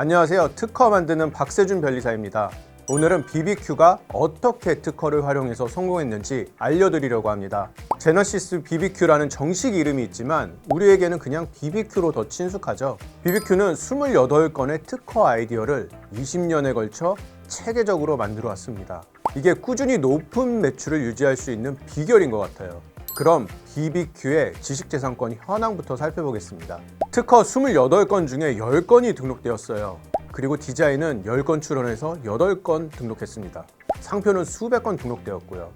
안녕하세요. 특허 만드는 박세준 변리사입니다. 오늘은 BBQ가 어떻게 특허를 활용해서 성공했는지 알려드리려고 합니다. 제너시스 BBQ라는 정식 이름이 있지만 우리에게는 그냥 BBQ로 더 친숙하죠. BBQ는 28건의 특허 아이디어를 20년에 걸쳐 체계적으로 만들어 왔습니다. 이게 꾸준히 높은 매출을 유지할 수 있는 비결인 것 같아요. 그럼 BBQ의 지식재산권 현황부터 살펴보겠습니다. 특허 28건 중에 10건이 등록되었어요. 그리고 디자인은 10건 출원해서 8건 등록했습니다. 상표는 수백 건 등록되었고요.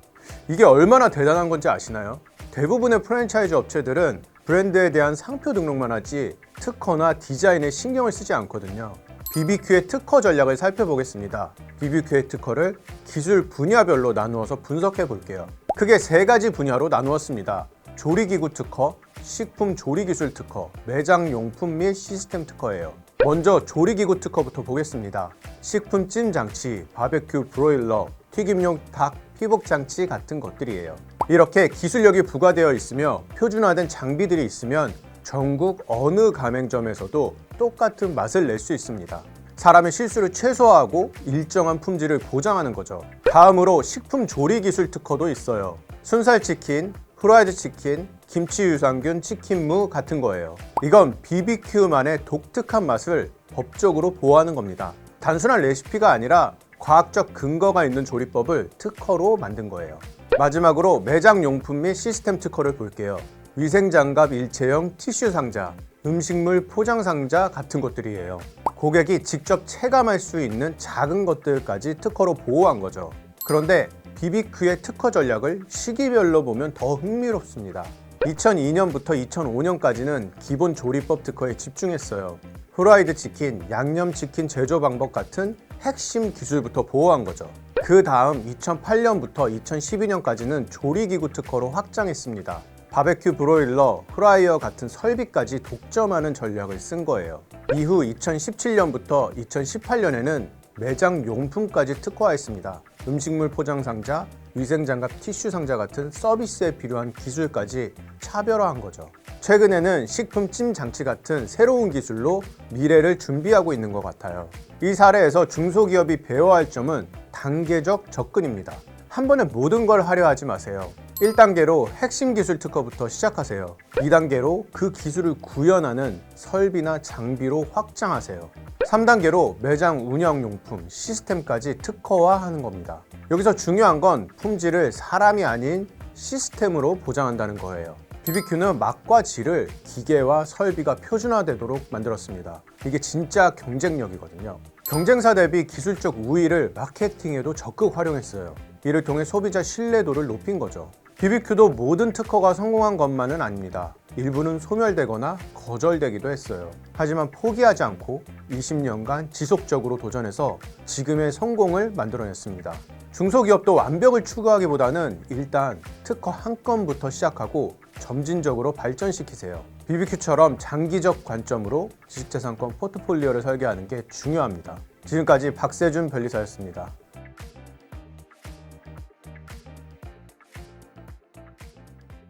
이게 얼마나 대단한 건지 아시나요? 대부분의 프랜차이즈 업체들은 브랜드에 대한 상표 등록만 하지 특허나 디자인에 신경을 쓰지 않거든요. BBQ의 특허 전략을 살펴보겠습니다. BBQ의 특허를 기술 분야별로 나누어서 분석해 볼게요. 크게 세 가지 분야로 나누었습니다. 조리기구 특허, 식품 조리기술 특허, 매장 용품 및 시스템 특허예요. 먼저 조리기구 특허부터 보겠습니다. 식품 찜 장치, 바베큐 브로일러, 튀김용 닭 피복 장치 같은 것들이에요. 이렇게 기술력이 부과되어 있으며 표준화된 장비들이 있으면 전국 어느 가맹점에서도 똑같은 맛을 낼 수 있습니다. 사람의 실수를 최소화하고 일정한 품질을 보장하는 거죠. 다음으로 식품 조리 기술 특허도 있어요. 순살 치킨, 프라이드 치킨, 김치 유산균 치킨무 같은 거예요. 이건 BBQ만의 독특한 맛을 법적으로 보호하는 겁니다. 단순한 레시피가 아니라 과학적 근거가 있는 조리법을 특허로 만든 거예요. 마지막으로 매장 용품 및 시스템 특허를 볼게요. 위생장갑 일체형 티슈 상자, 음식물 포장 상자 같은 것들이에요. 고객이 직접 체감할 수 있는 작은 것들까지 특허로 보호한 거죠. 그런데 BBQ의 특허 전략을 시기별로 보면 더 흥미롭습니다. 2002년부터 2005년까지는 기본 조리법 특허에 집중했어요. 후라이드 치킨, 양념 치킨 제조 방법 같은 핵심 기술부터 보호한 거죠. 그 다음 2008년부터 2012년까지는 조리기구 특허로 확장했습니다. 바베큐 브로일러, 프라이어 같은 설비까지 독점하는 전략을 쓴 거예요. 이후 2017년부터 2018년에는 매장 용품까지 특화했습니다. 음식물 포장 상자, 위생 장갑 티슈 상자 같은 서비스에 필요한 기술까지 차별화한 거죠. 최근에는 식품 찜 장치 같은 새로운 기술로 미래를 준비하고 있는 것 같아요. 이 사례에서 중소기업이 배워야 할 점은 단계적 접근입니다. 한 번에 모든 걸 하려 하지 마세요. 1단계로 핵심 기술 특허부터 시작하세요. 2단계로 그 기술을 구현하는 설비나 장비로 확장하세요. 3단계로 매장 운영용품, 시스템까지 특허화하는 겁니다. 여기서 중요한 건 품질을 사람이 아닌 시스템으로 보장한다는 거예요. BBQ는 맛과 질을 기계와 설비가 표준화되도록 만들었습니다. 이게 진짜 경쟁력이거든요. 경쟁사 대비 기술적 우위를 마케팅에도 적극 활용했어요. 이를 통해 소비자 신뢰도를 높인 거죠. BBQ도 모든 특허가 성공한 것만은 아닙니다. 일부는 소멸되거나 거절되기도 했어요. 하지만 포기하지 않고 20년간 지속적으로 도전해서 지금의 성공을 만들어냈습니다. 중소기업도 완벽을 추구하기보다는 일단 특허 한 건부터 시작하고 점진적으로 발전시키세요. BBQ처럼 장기적 관점으로 지식재산권 포트폴리오를 설계하는 게 중요합니다. 지금까지 박세준 변리사였습니다.